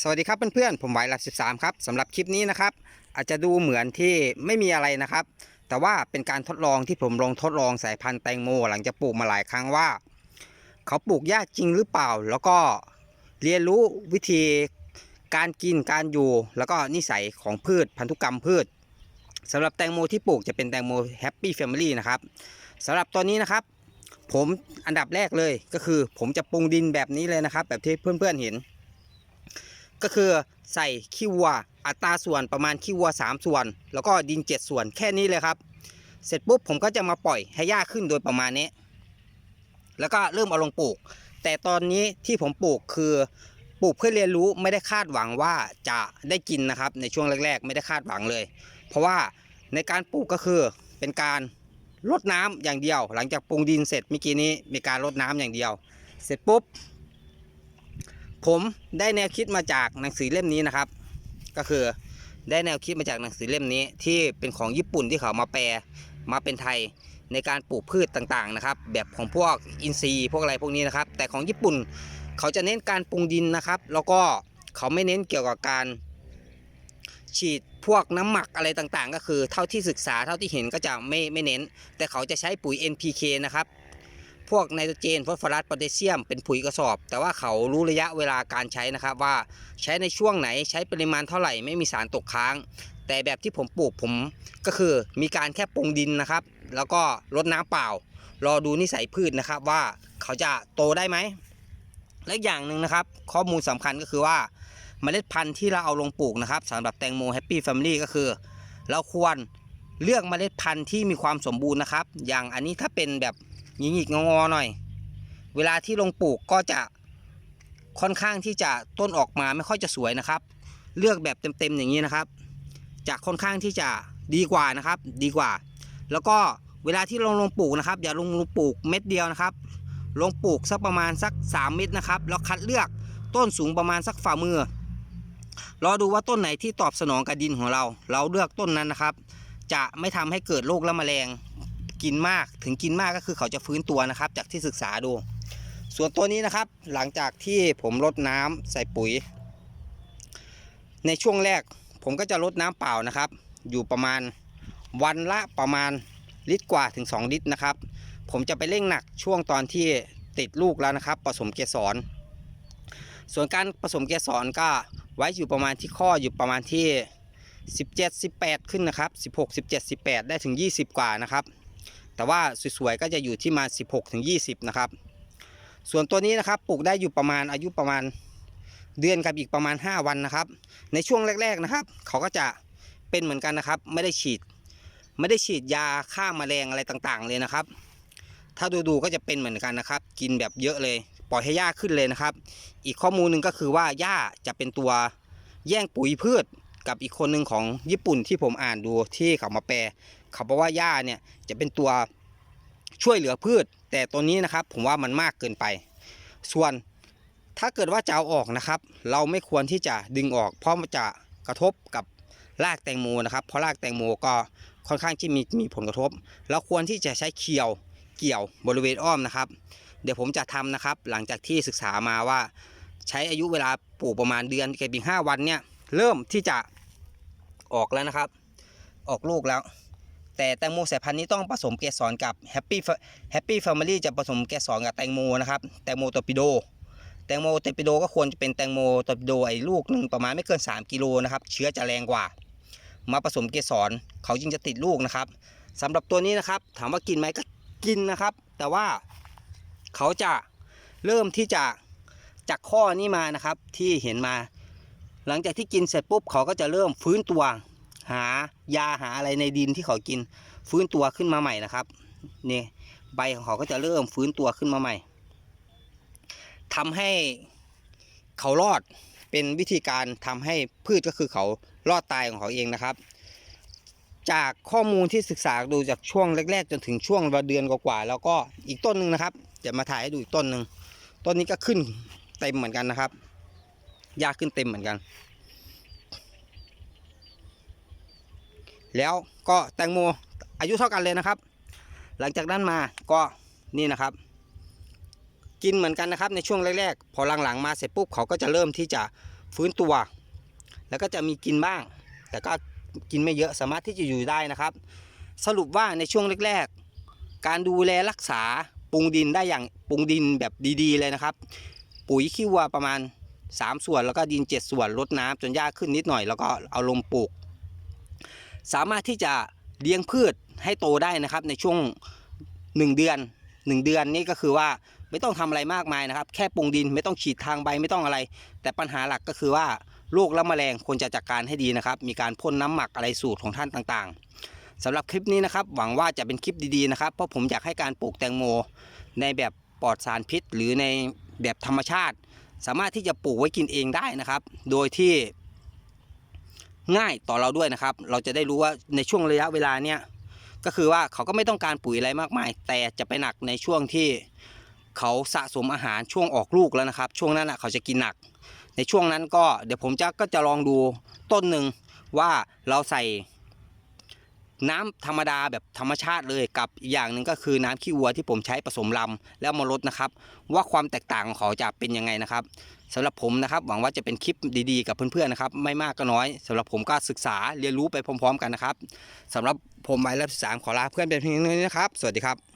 สวัสดีครับเพื่อนๆ ผมไหวหลัก 13 ครับสำหรับคลิปนี้นะครับ อาจจะดูเหมือนที่ไม่มีอะไรนะครับ แต่ว่าเป็นการทดลองที่ผมลองทดลองสายพันธุ์แตงโม หลังจากปลูกมาหลายครั้งว่า เขาปลูกยากจริงหรือเปล่า แล้วก็เรียนรู้วิธีการกินการอยู่ แล้วก็นิสัยของพืชพันธุกรรมพืชสำหรับแตงโมที่ปลูกจะเป็นแตงโมแฮปปี้แฟมิลี่นะครับสำหรับตอนนี้นะครับ ผมอันดับแรกเลยก็คือ ผมจะปรุงดินแบบนี้เลยนะครับ แบบที่เพื่อนๆเห็น ก็คือใส่ขี้วัวอัตราส่วนประมาณขี้วัว 3 ส่วน แล้วก็ดิน 7 ส่วนแค่นี้เลยครับ เสร็จปุ๊บผมก็จะมาปล่อยให้หญ้าขึ้นโดยประมาณนี้ แล้วก็เริ่มเอาลงปลูก แต่ตอนนี้ที่ผมปลูกคือปลูกเพื่อเรียนรู้ไม่ได้คาดหวังว่าจะได้กินนะครับ ในช่วงแรก ๆ ไม่ได้คาดหวังเลย เพราะว่าในการปลูกก็คือเป็นการรดน้ำอย่างเดียว หลังจากปรุงดินเสร็จเมื่อกี้นี้มีการรดน้ำอย่างเดียว เสร็จปุ๊บ ผมได้แนวคิดมาจากหนังสือเล่มนี้นะครับ ก็คือได้แนวคิดมาจากหนังสือเล่มนี้ ที่เป็นของญี่ปุ่นที่เขามาแปลมาเป็นไทยในการปลูกพืชต่างๆนะครับ แบบของพวกอินทรีย์พวกอะไรพวกนี้นะครับ แต่ของญี่ปุ่นเขาจะเน้นการปรุงดินนะครับ แล้วก็เขาไม่เน้นเกี่ยวกับการ ฉีดพวกน้ำหมักอะไรต่างๆ ก็คือเท่าที่ศึกษาเท่าที่เห็นก็จะไม่ไม่เน้น แต่เขาจะใช้ปุ๋ย NPK นะครับ พวกไนโตรเจนฟอสฟอรัสโพแทสเซียมเป็นปุ๋ยกระสอบ แต่ว่าเขารู้ระยะเวลาการใช้นะครับว่าใช้ในช่วงไหนใช้ปริมาณเท่าไหร่ไม่มีสารตกค้าง แต่แบบที่ผมปลูกผมก็คือมีการแค่ปรุงดินนะครับ แล้วก็รดน้ำเปล่า รอดูนิสัยพืชนะครับว่าเขาจะโตได้ไหมและอีกอย่างหนึ่งนะครับ ข้อมูลสำคัญก็คือว่าเมล็ดพันธุ์ที่เราเอาลงปลูกนะครับสำหรับแตงโมแฮปปี้แฟมิลี่ก็คือ เราควรเลือกเมล็ดพันธุ์ที่มีความสมบูรณ์นะครับ อย่างอันนี้ถ้าเป็นแบบ หยิกๆงอๆหน่อย เวลาที่ลงปลูกก็จะค่อนข้างที่จะต้นออกมาไม่ค่อยจะสวยนะครับ เลือกแบบเต็มๆอย่างนี้นะครับ จะค่อนข้างที่จะดีกว่านะครับ ดีกว่า แล้วก็เวลาที่ลงลงปลูกนะครับ อย่าลงลงปลูกเม็ดเดียวนะครับ ลงปลูกสักประมาณสัก 3 เม็ดนะครับ แล้วคัดเลือกต้นสูงประมาณสักฝ่ามือรอดูว่าต้นไหนที่ตอบสนองกับดินของเรา เราเลือกต้นนั้นนะครับ จะไม่ทำให้เกิดโรคและแมลง กินมาก ถึงกินมากก็คือเขาจะฟื้นตัวนะครับ จากที่ศึกษาดู ส่วนตัวนี้นะครับ หลังจากที่ผมรดน้ำใส่ปุ๋ย ในช่วงแรกผมก็จะรดน้ำเปล่านะครับ อยู่ประมาณวันละประมาณลิตรกว่าถึง 2 ลิตรนะครับ ผมจะไปเร่งหนักช่วงตอนที่ติดลูกแล้วนะครับ ผสมเกสร ส่วนการผสมเกสรก็ไว้อยู่ประมาณที่ข้ออยู่ประมาณที่17 18 ขึ้นนะครับ 16 17 18 ได้ถึง 20 กว่านะครับ แต่ว่าสวยๆก็จะอยู่ที่มา 16ถึง20 นะครับ ส่วนตัวนี้นะครับปลูกได้อยู่ประมาณอายุประมาณเดือนกับอีกประมาณ 5 วันนะครับ ในช่วงแรก ๆนะครับ เขาก็จะเป็นเหมือนกันนะครับ ไม่ได้ฉีด ไม่ได้ฉีดยาฆ่าแมลงอะไรต่างๆ เลยนะครับ ถ้าดูๆก็จะเป็นเหมือนกันนะครับ กินแบบเยอะเลยปล่อยให้หญ้าขึ้นเลยนะครับ อีกข้อมูลหนึ่งก็คือว่าหญ้าจะเป็นตัวแย่งปุ๋ยพืชกับอีกคนหนึ่งของญี่ปุ่นที่ผมอ่านดูที่เขามาแปล เขาบอกว่าหญ้าเนี่ยจะเป็นตัวช่วยเหลือพืช แต่ตัวนี้นะครับผมว่ามันมากเกินไป ส่วนถ้าเกิดว่าจะเอาออกนะครับ เราไม่ควรที่จะดึงออก เพราะมันจะกระทบกับรากแตงโมนะครับ เพราะรากแตงโมก็ค่อนข้างที่มีมีผลกระทบ เราควรที่จะใช้เคียวเกี่ยวบริเวณอ้อมนะครับ เดี๋ยวผมจะทำนะครับ หลังจากที่ศึกษามาว่า ใช้อายุเวลาปลูกประมาณเดือนเกับอีห้าวันเนี่ยเริ่มที่จะออกแล้วนะครับ ออกลูกแล้ว แต่แตงโมสายพันธุ์นี้ต้องผสมเกสรกับแฮปปี้แฮปปี้แฟมิลี่จะผสมเกสรกับแตงโมนะครับแตงโมตอร์ปิโดแตงโมตอร์ปิโดก็ควรจะเป็นแตงโมตอร์ปิโดไอ้ลูกหนึ่งประมาณไม่เกิน 3 กิโลนะครับเชื้อจะแรงกว่า มาผสมเกสรเขาจึงจะติดลูกนะครับสำหรับตัวนี้นะครับ ถามว่ากินไหมก็กินนะครับ แต่ว่าเขาจะเริ่มที่จะจากข้อนี้มานะครับที่เห็นมา หลังจากที่กินเสร็จปุ๊บเขาก็จะเริ่มฟื้นตัว หายาหาอะไรในดินที่เขากิน ฟื้นตัวขึ้นมาใหม่นะครับนี่ใบของเขาก็จะเริ่มฟื้นตัวขึ้นมาใหม่ทำให้เขารอดเป็นวิธีการทำให้พืชก็คือเขารอดตายของเขาเองนะครับ จากข้อมูลที่ศึกษาดูจากช่วงแรก ๆ จนถึงช่วงเดือนกว่าๆแล้วก็อีกต้นหนึ่งนะครับเดี๋ยวมาถ่ายให้ดูอีกต้นหนึ่งต้นนี้ก็ขึ้นเต็มเหมือนกันนะครับยาขึ้นเต็มเหมือนกัน แล้วก็แตงโมอายุเท่ากันเลยนะครับ หลังจากนั้นมาก็นี่นะครับ กินเหมือนกันนะครับในช่วงแรกๆ พอหลังๆมาเสร็จปุ๊บเขาก็จะเริ่มที่จะฟื้นตัว แล้วก็จะมีกินบ้าง แต่ก็กินไม่เยอะสามารถที่จะอยู่ได้นะครับ สรุปว่าในช่วงแรกๆ การดูแลรักษาปรุงดินได้อย่างปรุงดินแบบดีๆเลยนะครับ ปุ๋ยขี้วัวประมาณ 3 ส่วนแล้วก็ดิน 7 ส่วนลดน้ำจนหญ้าขึ้นนิดหน่อยแล้วก็เอาลงปลูก สามารถที่จะเลี้ยงพืชให้โตได้นะครับ ในช่วง 1 เดือน 1 เดือนนี่ก็คือว่าไม่ต้องทำอะไรมากมายนะครับ แค่ปรุงดินไม่ต้องฉีดทางใบไม่ต้องอะไร แต่ปัญหาหลักก็คือว่าโรคและแมลงควรจะจัดการให้ดีนะครับ มีการพ่นน้ำหมักอะไรสูตรของท่านต่างๆสำหรับคลิปนี้นะครับ หวังว่าจะเป็นคลิปดีๆนะครับ เพราะผมอยากให้การปลูกแตงโม ในแบบปลอดสารพิษ หรือในแบบธรรมชาติ สามารถที่จะปลูกไว้กินเองได้นะครับ โดยที่ ง่ายต่อเราด้วยนะครับ เราจะได้รู้ว่าในช่วงระยะเวลาเนี้ยก็คือว่าเขาก็ไม่ต้องการปุ๋ยอะไรมากมาย แต่จะไปหนักในช่วงที่เขาสะสมอาหารช่วงออกลูกแล้วนะครับ ช่วงนั้นอะเขาจะกินหนัก ในช่วงนั้นก็เดี๋ยวผมจะก็จะลองดูต้นหนึ่งว่าเราใส่ น้ำธรรมดาแบบธรรมชาติเลยกับอีกอย่างหนึ่งก็คือน้ำขี้วัวที่ผมใช้ผสมลำแล้วมาลดนะครับ ว่าความแตกต่างของเขาจะเป็นยังไงนะครับสำหรับผมนะครับ หวังว่าจะเป็นคลิปดีๆ กับเพื่อนๆนะครับ ไม่มากก็น้อยสำหรับผมก็ศึกษาเรียนรู้ไปพร้อม ๆ กันนะครับสำหรับผมหมายเลขสามขอลาเพื่อนเป็นเพียงเท่านี้นะครับ สวัสดีครับ